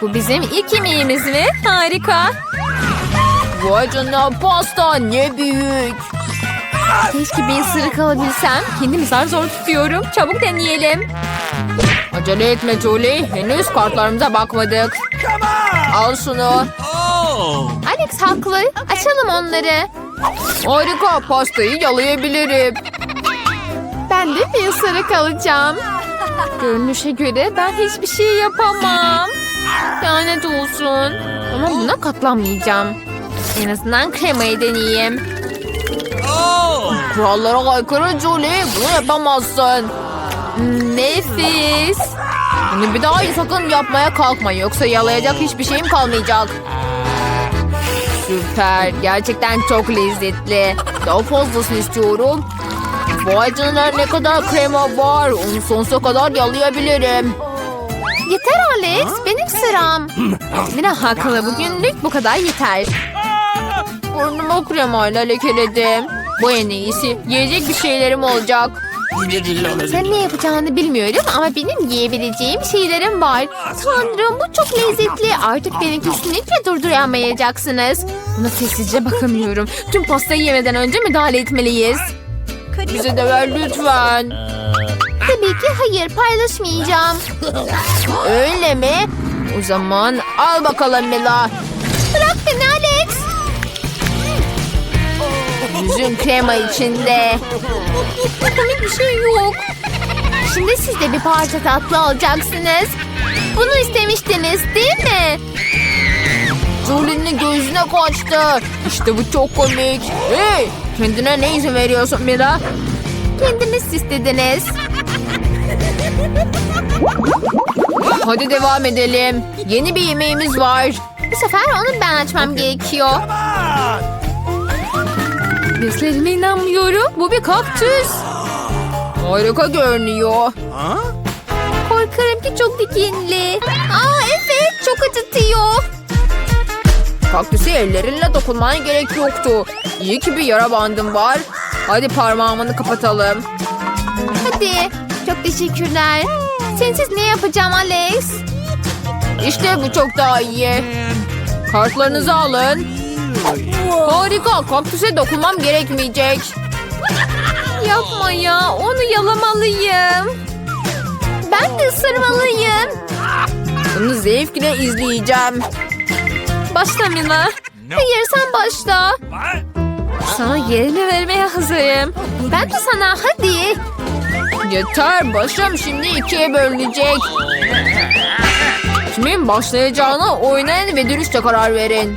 Bu bizim ilk yemeğimiz mi? Harika. Vay canına pasta ne büyük. Keşke bir ısırık alabilsem. Kendimi zar zor tutuyorum. Çabuk deneyelim. Acele etme Julie. Henüz kartlarımıza bakmadık. Al şunu. Alex haklı. Açalım onları. Harika. Pastayı yalayabilirim. Ben de bir ısırık alacağım. Görünüşe göre ben hiçbir şey yapamam. Lanet olsun. Ama buna katlanmayacağım. En azından kremayı deneyeyim. Kurallara aykırı Julie. Bunu yapamazsın. Nefis. Bunu bir daha sakın yapmaya kalkma. Yoksa yalayacak hiçbir şeyim kalmayacak. Süper. Gerçekten çok lezzetli. Daha fazlasını istiyorum. Vay canına ne kadar krema var. Onu sonsuza kadar yalayabilirim. Yeter Alex. Benim sıram. Mira haklı. Bugünlük bu kadar yeter. Burnumu kremayla lekeledim. Bu en iyisi. Yiyecek bir şeylerim olacak. Sen ne yapacağını bilmiyorum ama benim yiyebileceğim şeylerim var. Tanrım bu çok lezzetli. Artık beni kesinlikle durduramayacaksınız. Buna sessizce bakamıyorum. Tüm pastayı yemeden önce müdahale etmeliyiz. Bize de ver lütfen. Tabii ki hayır paylaşmayacağım. Öyle mi? O zaman al bakalım Mila. Bırak beni Alex. Yüzün krema içinde. Komik bir şey yok. Şimdi siz de bir parça tatlı alacaksınız. Bunu istemiştiniz değil mi? Julie'nin gözüne kaçtı. İşte bu çok komik. Hey, kendine ne izin veriyorsun Mira? Kendiniz istediniz. Hadi devam edelim. Yeni bir yemeğimiz var. Bu sefer onu ben açmam gerekiyor. Gözlerime inanmıyorum. Bu bir kaktüs. Harika görünüyor. Korkarım ki çok dikenli. Aa evet çok acıtıyor. Kaktüse ellerinle dokunmana gerek yoktu. İyi ki bir yara bandım var. Hadi parmağımını kapatalım. Hadi. Çok teşekkürler. Sensiz ne yapacağım Alex? İşte bu çok daha iyi. Kartlarınızı alın. Harika. Kaktüse dokunmam gerekmeyecek. Yapma ya. Onu yalamalıyım. Ben de ısırmalıyım. Bunu zevkle izleyeceğim. Başla Mina. Hayır sen başla. Sana yerini vermeye hazırım. Ben de sana hadi. Yeter başım şimdi ikiye bölünecek. Kimin başlayacağına oynayın ve dürüstçe karar verin.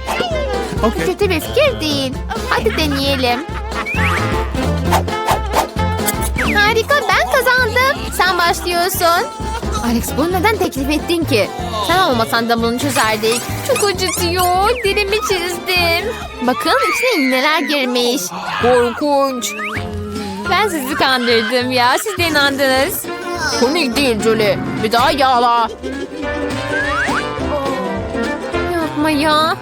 O kötü bir fikir değil. Hadi deneyelim. Harika ben kazandım. Sen başlıyorsun. Alex bunu neden teklif ettin ki? Sen olmasan da bunu çözerdik. Çok acıtıyor. Dilimi çizdim. Bakın içine iğneler girmiş. Korkunç. Ben sizi kandırdım ya. Siz de inandınız. Komik değil Julie. Bir daha yağla. Yapma ya.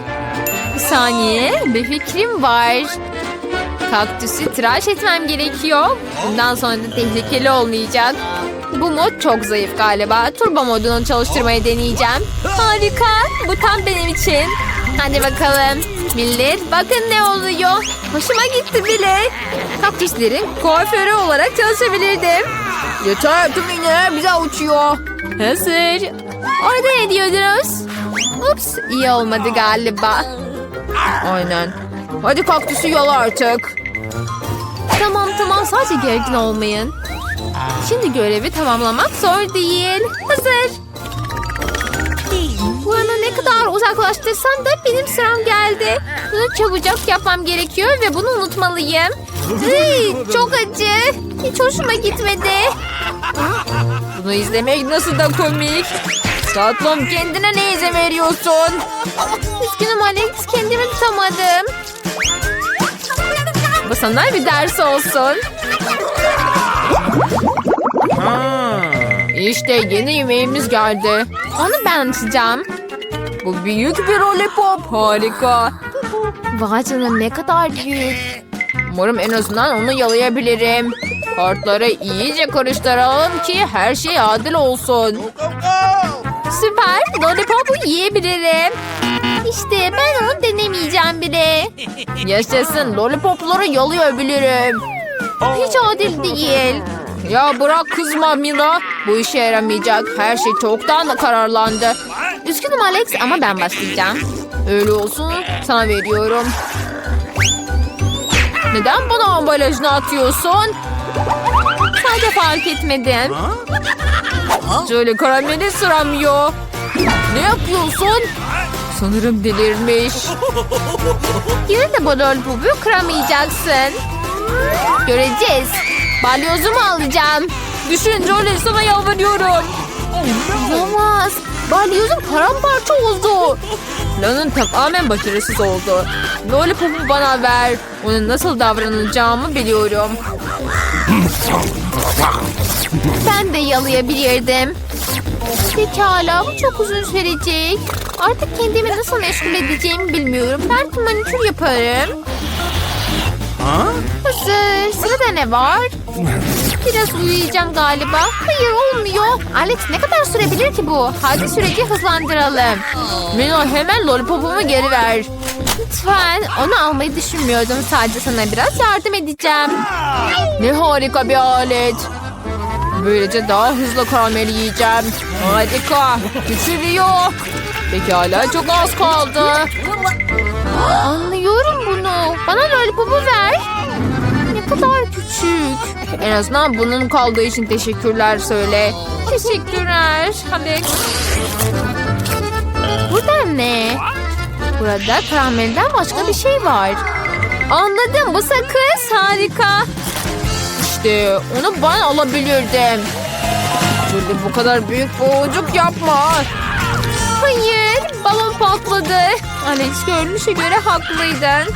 Bir saniye. Bir fikrim var. Kaktüsü tıraş etmem gerekiyor. Bundan sonra da tehlikeli olmayacak. Bu mod çok zayıf galiba. Turbo modunu çalıştırmayı deneyeceğim. Harika. Bu tam benim için. Hadi bakalım. Millet bakın ne oluyor. Hoşuma gitti bile. Kaktüslerin kuaförü olarak çalışabilirdim. Yeter tüm iğneler bize uçuyor. Hazır. Orada ne diyordunuz? Ups iyi olmadı galiba. Aynen. Hadi kaktüsü yala artık. Tamam tamam sadece gergin olmayın. Şimdi görevi tamamlamak zor değil. Hazır. Ne kadar uzaklaştırsam da benim sıram geldi. Bunu çabucak yapmam gerekiyor ve bunu unutmalıyım. Iy, çok acı. Hiç hoşuma gitmedi. Bunu izlemek nasıl da komik. Tatlım kendine ne izin veriyorsun? Üzgünüm Alex kendimi tutamadım. Bu sana bir ders olsun. İşte yeni yemeğimiz geldi. Onu ben açacağım. Bu büyük bir lollipop. Harika. Vay canına ne kadar büyük. Umarım en azından onu yalayabilirim. Kartları iyice karıştıralım ki her şey adil olsun. Süper. Lollipop'u yiyebilirim. İşte ben onu denemeyeceğim bile. Yaşasın. Lollipopları yalayabilirim. Hiç adil değil. Ya bırak kızma Mila. Bu işe yaramayacak. Her şey çoktan da kararlandı. Üzgünüm Alex ama ben başlayacağım. Öyle olsun sana veriyorum. Neden bana ambalajını atıyorsun? Sadece fark etmedim. Şöyle karameli sıramıyor. Ne yapıyorsun? Sanırım delirmiş. Yine de bu lollipopu kıramayacaksın. Göreceğiz. Balyozumu alacağım. Düşün Jolie sana yalvarıyorum. Olamaz. Balyozum paramparça oldu. Planın tamamen başarısız oldu. Lollipop'u bana ver. Onun nasıl davranacağımı biliyorum. Ben de yalayabilirdim. Pekala bu çok uzun sürecek. Artık kendimi nasıl meşgul edeceğimi bilmiyorum. Belki manikür yaparım. Hazır. Sırada ne var? Biraz uyuyacağım galiba. Hayır olmuyor. Alex ne kadar sürebilir ki bu? Hadi süreci hızlandıralım. Mino hemen lollipopumu geri ver. Lütfen. Onu almayı düşünmüyordum. Sadece sana biraz yardım edeceğim. Ne harika bir alet. Böylece daha hızlı karamel yiyeceğim. Harika. Küçülüyor. Pekala çok az kaldı. Anlıyorum bunu. Bana lollipopu ver. Kadar küçük. En azından bunun kaldığı için teşekkürler söyle. Teşekkürler Alex. Burada ne? Burada karamelden başka bir şey var. Anladım bu sakız harika. İşte onu ben alabilirdim. Şöyle bu kadar büyük boğucuk yapma. Hayır balon patladı. Alex görünüşe göre haklıydın.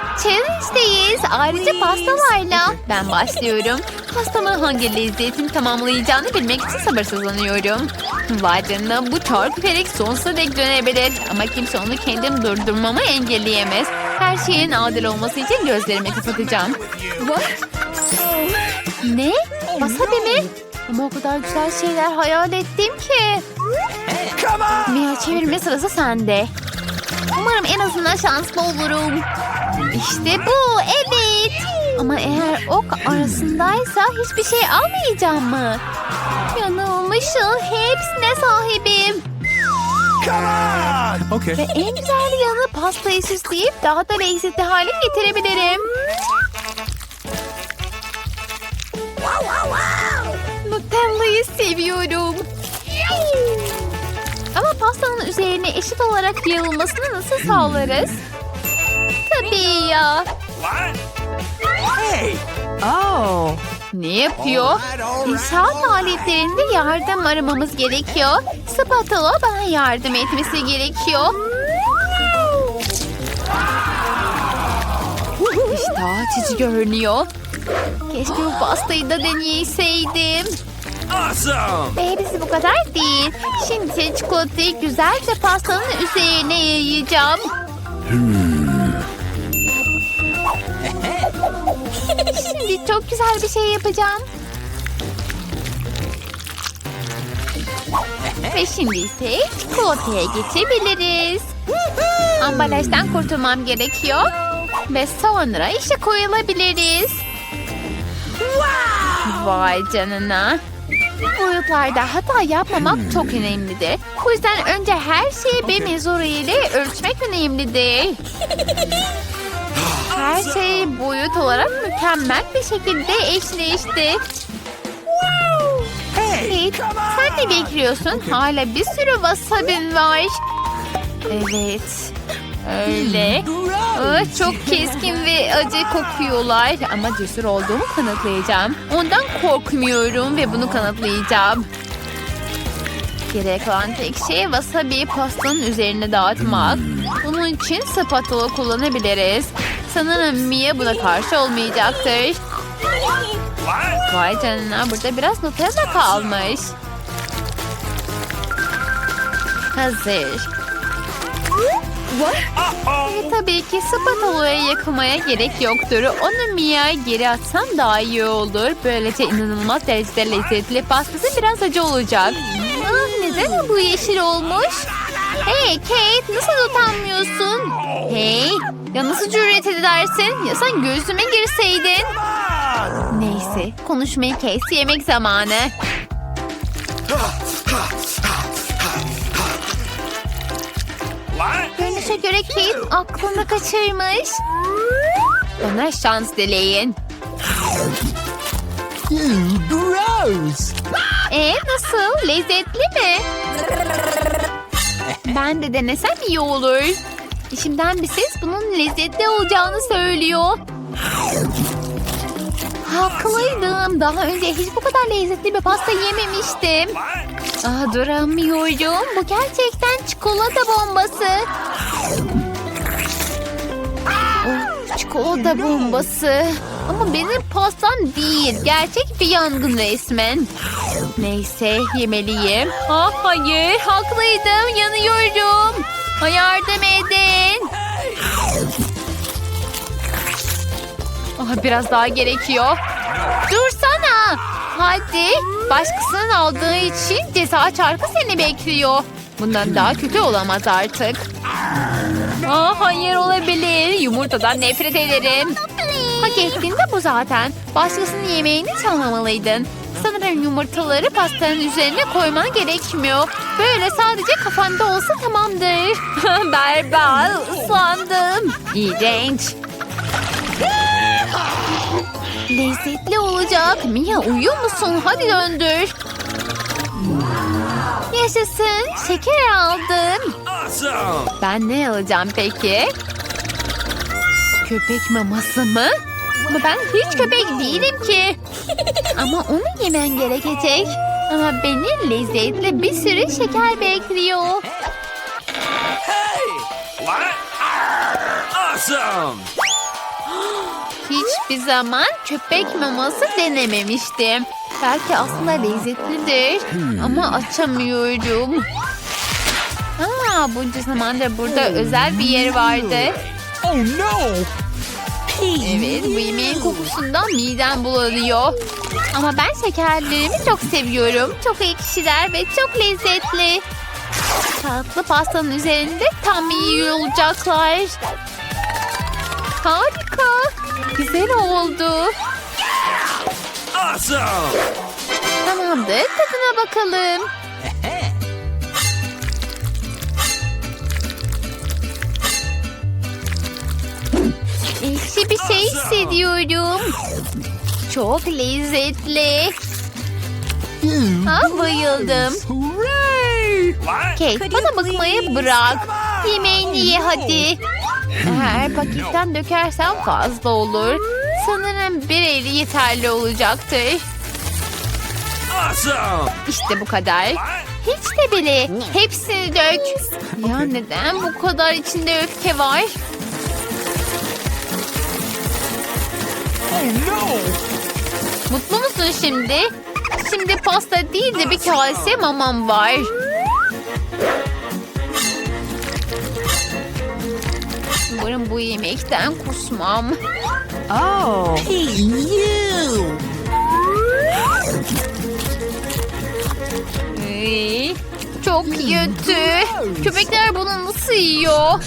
challenge'deyiz. Ayrıca pastalarla. Ben başlıyorum. Pastamın hangi lezzetin tamamlayacağını bilmek için sabırsızlanıyorum. Vay canına bu çarkıfelek sonsuza dek dönebilir. Ama kimse onu kendim durdurmamı engelleyemez. Her şeyin adil olması için gözlerimi kapatacağım. What? Ne? Wasabi mi? Ama o kadar güzel şeyler hayal ettim ki. Mia çevirme sırası sende. Umarım en azından şanslı olurum. İşte bu, evet. Ama eğer ok arasındaysa hiçbir şey almayacağım mı? Yanılmışım, hepsine sahibim. Okay. Ve en güzel yanı pastayı süsleyip daha da lezzetli hale getirebilirim. Nutella'yı seviyorum. Ama pastanın üzerine eşit olarak yayılmasını nasıl sağlarız? Hey. Oh. Ne yapıyor? İnşaat aletlerinde yardım aramamız gerekiyor. Spatula bana yardım etmesi gerekiyor. İşte açıcı görünüyor. Keşke bu pastayı da deneyseydim. Awesome! Hepsi bu kadar değil. Şimdi çikolatayı güzelce pastanın üzerine yayacağım. Şimdi çok güzel bir şey yapacağım. Ve şimdi ise çikolataya geçebiliriz. Ambalajdan kurtulmam gerekiyor. Ve sonra işe koyulabiliriz. Vay canına. Boyutlarda hata yapmamak çok önemlidir. Bu yüzden önce her şeyi bir mezura ile ölçmek önemlidir. Her şey boyut olarak mükemmel bir şekilde eşleşti. Hey, Kate, sen ne bekliyorsun? Hala bir sürü wasabin var. Evet. Öyle. Aa, çok keskin ve acı kokuyorlar. Ama cesur olduğumu kanıtlayacağım. Ondan korkmuyorum ve bunu kanıtlayacağım. Gerek olan tek şey wasabi pastanın üzerine dağıtmak. Bunun için spatula kullanabiliriz. Sanırım Mia buna karşı olmayacaktır. Vay canına burada biraz Nutella kalmış. Hazır. Ve tabii ki spatula'ya yakmaya gerek yoktur. Onu Mia'ya geri atsam daha iyi olur. Böylece inanılmaz derecede lezzetli pastası biraz acı olacak. Ah, neden bu yeşil olmuş? Hey Kate nasıl utanmıyorsun? Hey ya nasıl cüret edersin? Ya sen gözüme girseydin. Neyse konuşmayı kes yemek zamanı. Görünüşe göre Kate aklını kaçırmış. Ona şans dileyin. Gross! E nasıl? Lezzetli mi? Ben de denesem iyi olur. İçimden bir ses bunun lezzetli olacağını söylüyor. Haklıydım. Daha önce hiç bu kadar lezzetli bir pasta yememiştim. Ah duramıyorum. Bu gerçekten çikolata bombası. Oh, çikolata bombası. Ama benim pastam değil. Gerçek bir yangın resmen. Neyse yemeliyim. Ah hayır haklıydım yanıyorum. Ha, Yardım edin. Ah, biraz daha gerekiyor. Dursana. Hadi. Başkasının aldığı için ceza çarkı seni bekliyor. Bundan daha kötü olamaz artık. Aa, hayır olabilir. Yumurtadan nefret ederim. Hak ettiğin de bu zaten. Başkasının yemeğini çalmamalıydın. Sanırım yumurtaları pastanın üzerine koyman gerekmiyor. Böyle sadece kafanda olsa tamamdır. Berbat, ıslandım. İğrenç. Lezzetli olacak. Mia uyuyor musun? Hadi döndür. Yaşasın. Şeker aldım. Awesome! Ben ne alacağım peki? Köpek maması mı? Ama ben hiç köpek değilim ki. Ama onu yemen gerekecek. Ama beni lezzetli bir sürü şeker bekliyor. Hey! What? Awesome! Hiçbir zaman köpek maması denememiştim. Belki aslında lezzetlidir. Ama açamıyorum. Aa, bunca zamandır burada özel bir yer vardı. Oh no! Evet, bu yemeğin kokusundan midem bulanıyor. Ama ben şekerlerimi çok seviyorum. Çok ekşiler ve çok lezzetli. Tatlı pastanın üzerinde tam iyi olacaklar. Harika. Güzel oldu. Awesome! Tamamdır, tadına bakalım. Ekşi bir şey hissediyorum. Çok lezzetli. Ha, bayıldım. Kate bana bakmayı bırak. Yemeğini ye hadi. Eğer paketten dökersen fazla olur. Sanırım bir eli yeterli olacaktır. İşte bu kadar. Hiç de bile. Hepsini dök. Ya neden bu kadar içinde öfke var? Mutlu musun şimdi? Şimdi pasta değil de bir kase mamam var. Umarım bu yemekten kusmam. Oh. Hey, you. Ay, çok kötü. Köpekler bunu nasıl yiyor?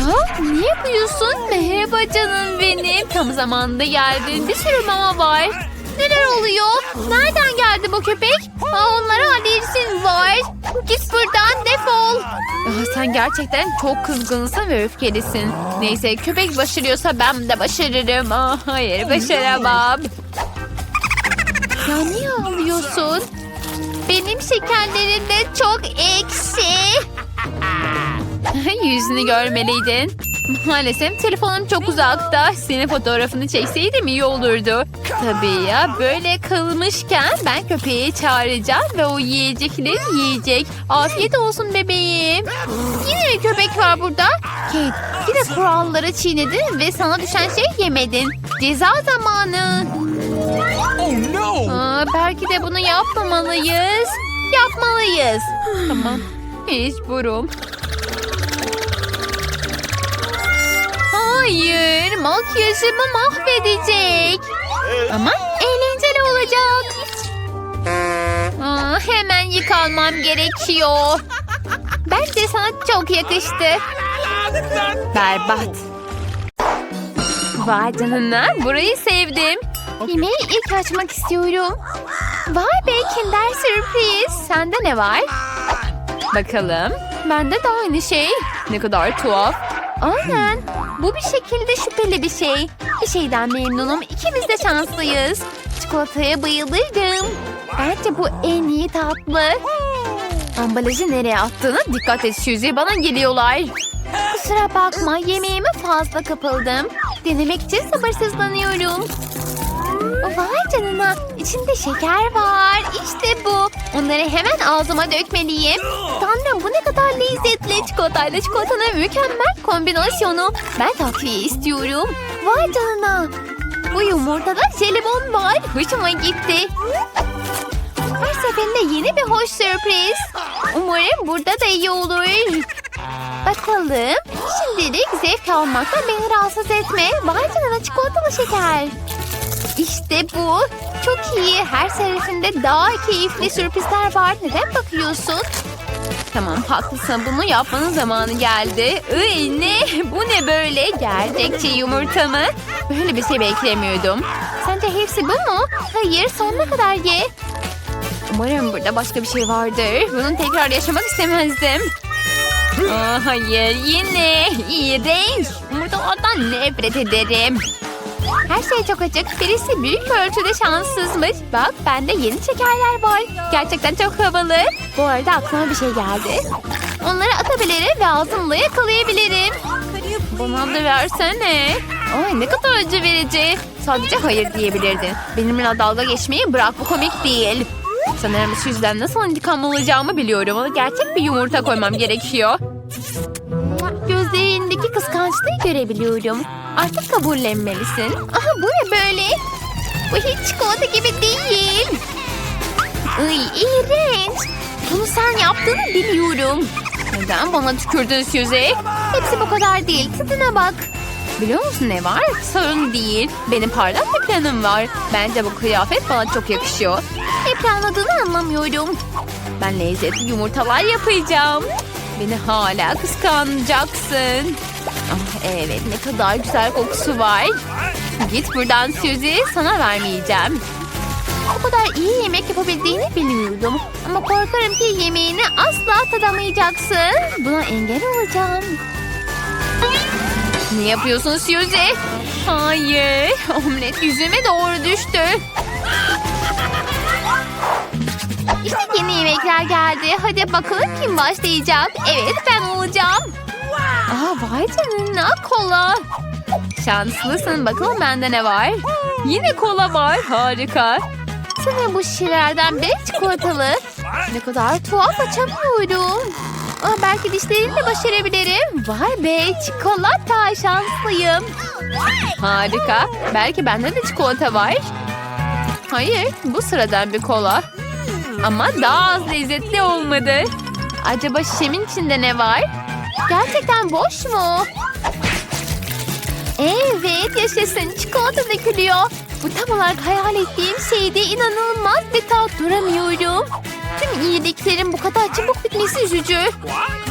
Ha, ne yapıyorsun? Merhaba canım benim. Tam zamanında geldin. Bir sürü mama var. Neler oluyor? Nereden geldi bu köpek? Ha, onlara alerjin var. Git buradan defol. Ah, sen gerçekten çok kızgınsın ve öfkelisin. Neyse köpek başarıyorsa ben de başarırım. Ah, hayır başaramam. Ya niye ağlıyorsun? Benim şekerlerim de çok ekşi. Yüzünü görmeliydin. Maalesef telefonum çok uzakta. Senin fotoğrafını çekseydim iyi olurdu. Tabii ya böyle kalmışken ben köpeği çağıracağım ve o yiyecekleri yiyecek. Afiyet olsun bebeğim. Yine köpek var burada. Kate de kuralları çiğnedin ve sana düşen şey yemedin. Ceza zamanı. Oh no. Aa, belki de bunu yapmamalıyız. Yapmalıyız. tamam. Mecburum. Hayır, makyajımı mahvedecek. Ama eğlenceli olacak. Aa, hemen yıkanmam gerekiyor. Bence sana çok yakıştı. Berbat. Vay canına, burayı sevdim. Yemeği ilk açmak istiyorum. Vay be Kinder sürpriz. Sende ne var? Bakalım. Bende de aynı şey. Ne kadar tuhaf. Aynen. Bu bir şekilde şüpheli bir şey. Bir şeyden memnunum. İkimiz de şanslıyız. Çikolataya bayılırım. Bence bu en iyi tatlı. Ambalajı nereye attığına dikkat et Suzy. Bana geliyorlar. Kusura bakma yemeğime fazla kapıldım. Denemek için sabırsızlanıyorum. Vay canına içinde şeker var. İşte bu. Onları hemen ağzıma dökmeliyim. Tanrım bu ne kadar lezzetli. Çikolatayla çikolatanın mükemmel kombinasyonu. Ben takviye istiyorum. Vay canına. Bu yumurtada jelibon var. Hoşuma gitti. Her seferinde yeni bir hoş sürpriz. Umarım burada da iyi olur. Bakalım. Şimdilik zevk almakla beni rahatsız etme. Vay canına çikolatalı şeker. İşte bu. Çok iyi. Her seferinde daha keyifli sürprizler var. Neden bakıyorsun? Tamam haklısın. Bunu yapmanın zamanı geldi. Iy ne? Bu ne böyle? Gerçekçi yumurta mı? Böyle bir şey beklemiyordum. Sence hepsi bu mu? Hayır sonuna kadar ye. Umarım burada başka bir şey vardır. Bunu tekrar yaşamak istemezdim. Aa, hayır yine. İğrenç. Yumurtalardan nefret ederim. Her şey çok açık. Birisi büyük ölçüde şanssızmış. Bak bende yeni şekerler var. Gerçekten çok havalı. Bu arada aklıma bir şey geldi. Onları atabilirim ve ağzımla yakalayabilirim. Bana da versene. Ay ne kadar acı verici. Sadece hayır diyebilirdin. Benimle dalga geçmeyi bırak bu komik değil. Sanırım şu yüzden nasıl intikam alacağımı biliyorum. Ona gerçek bir yumurta koymam gerekiyor. Gözlerindeki kıskançlığı görebiliyorum. Artık kabullenmelisin. Aha bu ne böyle? Bu hiç çikolata gibi değil. Iy iğrenç. Bunu sen yaptığını biliyorum. Neden bana tükürdün Suzy? Hepsi bu kadar değil. Tadına bak. Biliyor musun ne var? Sorun değil. Benim parlak bir planım var. Bence bu kıyafet bana çok yakışıyor. Ne planladığını anlamıyorum. Ben lezzetli yumurtalar yapacağım. Beni hala kıskanacaksın. Ah, evet ne kadar güzel kokusu var. Git buradan Suzy sana vermeyeceğim. O kadar iyi yemek yapabildiğini bilmiyordum. Ama korkarım ki yemeğini asla tadamayacaksın. Buna engel olacağım. Ne yapıyorsun Suzy? Hayır. Omlet yüzüme doğru düştü. İşte yeni yemekler geldi. Hadi bakalım kim başlayacak. Evet ben olacağım. Aa vay canına kola. Şanslısın bakalım bende ne var. Yine kola var harika. Sana bu şişelerden biri çikolatalı. Ne kadar tuhaf açamıyorum. Aa, belki dişlerimle başarabilirim. Vay be çikolata şanslıyım. Harika. Belki bende de çikolata var. Hayır, bu sıradan bir kola. Ama daha az lezzetli olmadı. Acaba şişemin içinde ne var? Gerçekten boş mu? Evet, yaşasın. Çikolata dökülüyor. Bu tam olarak hayal ettiğim şeydi. İnanılmaz bir tat duramıyorum. Tüm iyiliklerin bu kadar çabuk bitmesi üzücü.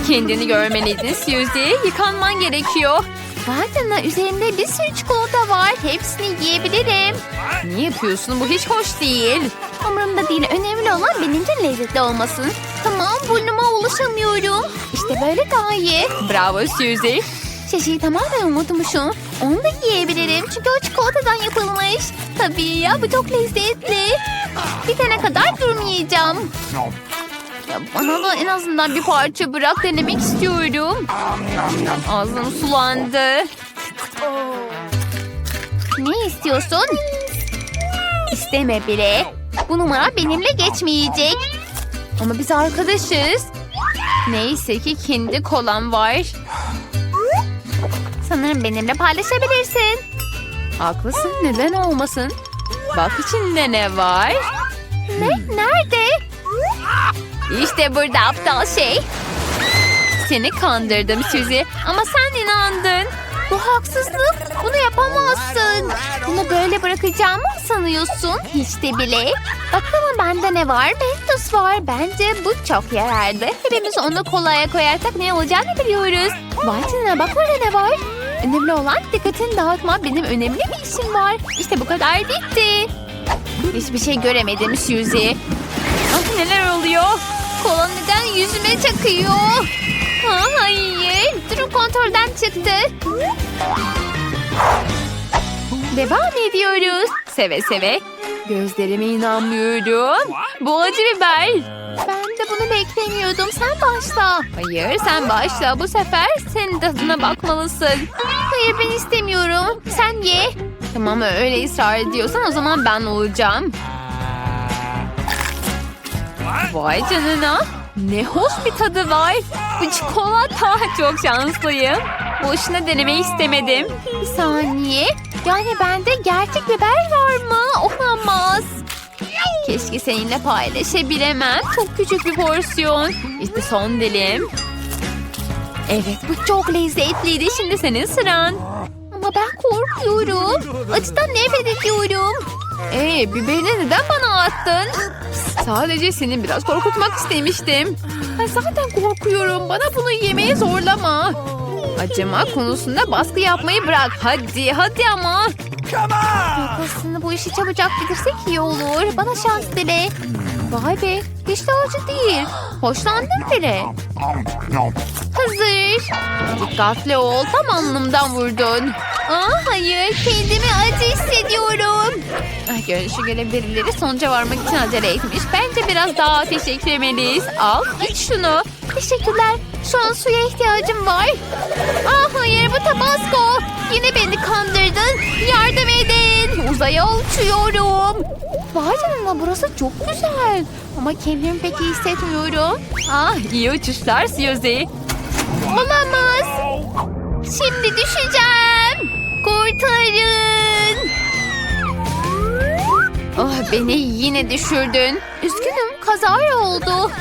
Kendini görmeliydin Suzy. Yıkanman gerekiyor. Vay canına üzerinde bir sürü çikolata var. Hepsini yiyebilirim. Ne yapıyorsun? Bu hiç hoş değil. Umurumda değil. Önemli olan benimce lezzetli olmasın. Tamam burnuma ulaşamıyorum. İşte böyle daha iyi. Bravo Suzy. Şişeyi tamamen unutmuşum. Onu da yiyebilirim çünkü o çikolatadan yapılmış. Tabii ya bu çok lezzetli. Bitene kadar durmayacağım. Ya bana da en azından bir parça bırak denemek istiyorum. Ağzım sulandı. Ne istiyorsun? İsteme bile. Bu numara benimle geçmeyecek. Ama biz arkadaşız. Neyse ki kendi kolam var. Sanırım benimle paylaşabilirsin. Haklısın neden olmasın? Bak içinde ne var? Ne? Nerede? İşte burada aptal şey. Seni kandırdım Suzy ama sen inandın. Bu haksızlık. Bunu yapamazsın. Bunu böyle bırakacağımı mı sanıyorsun? Hiç de bile. Bakalım bende ne var? Mentos var. Bence bu çok yararlı. Hepimiz onu kolaya koyarsak ne olacağını biliyoruz. Vay bak burada ne var? Önemli olan dikkatini dağıtma. Benim önemli bir işim var. İşte bu kadar bitti. Hiçbir şey göremedim Suzy. Ah neler oluyor? Kola neden yüzüme çakıyor? Ha, hayır. Durum kontrolden çıktı. Devam ediyoruz. Seve seve. Gözlerime inanmıyorum. Bu acı biber. Ben de bunu beklemiyordum. Sen başla. Hayır sen başla. Bu sefer senin tadına bakmalısın. Hayır ben istemiyorum. Sen ye. Tamam öyle ısrar ediyorsan o zaman ben olacağım. Vay canına. Ne hoş bir tadı var. Bu çikolata. Çok şanslıyım. Boşuna denemeyi istemedim. Bir saniye. Yani bende gerçek biber var mı? Olamaz. Keşke seninle paylaşabilemem. Çok küçük bir porsiyon. İşte son dilim. Evet bu çok lezzetliydi. Şimdi senin sıran. Ama ben korkuyorum. Acıdan nefret ediyorum. Ee, biberini neden bana attın? Sadece seni biraz korkutmak istemiştim. Ben zaten korkuyorum. Bana bunu yemeye zorlama. Acıma konusunda baskı yapmayı bırak. Hadi hadi ama. Aslında bu işi çabucak bitirsek iyi olur. Bana şans dile. Vay be hiç de acı değil. Hoşlandım bile. Hazır. Dikkatli ol. Tam alnımdan vurdun. Aa, hayır. Kendimi acı hissediyorum. Ah, görünüşe göre birileri sonuca varmak için acele etmiş. Bence biraz daha ateş eklemeliyiz. Al iç şunu. Teşekkürler. Şu an suya ihtiyacım var. Ah hayır bu tabasco. Yine beni kandırdın. Yardım edin. Uzaya uçuyorum. Vay canına burası çok güzel. Ama kendimi pek iyi hissetmiyorum. Ah iyi uçuşlar Suzy. Olamaz. Şimdi düşeceğim. Kurtarın. Ah beni yine düşürdün. Üzgünüm kazara oldu.